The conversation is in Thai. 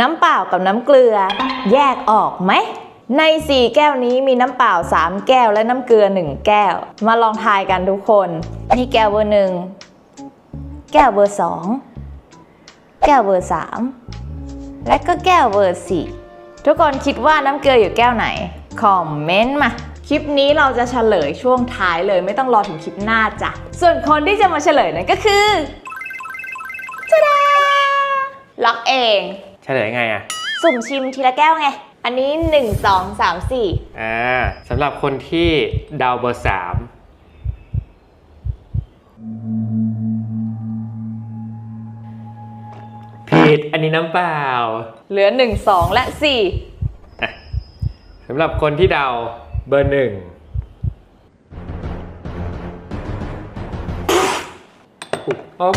น้ำเปล่ากับน้ำเกลือ แยกออกไหม ใน 4 แก้วนี้มีน้ำเปล่า 3 แก้วและน้ำเกลือ 1 แก้ว มาลองทายกันทุกคน นี่แก้วเบอร์หนึ่งแก้วเบอร์สองแก้วเบอร์สามและก็แก้วเบอร์สี่ทุกคนคิดว่าน้ำเกลืออยู่แก้วไหน คอมเมนต์มาคลิปนี้เราจะเฉลยช่วงท้ายเลยไม่ต้องรอถึงคลิปหน้าจ้ะ ส่วนคนที่จะมาเฉลยนั่นก็คือจ้าดาล็อกเอง เฉลยไงอะ สุ่มชิมทีละแก้วไง อันนี้ 1 2 3 4 อ่าสำหรับคนที่เดาวเบอร์สามผิดอันนี้น้ำเปล่าเหลือ 1 2 และอะสำหรับคนที่เดาวเบอร์หนึ่งถูกต้อง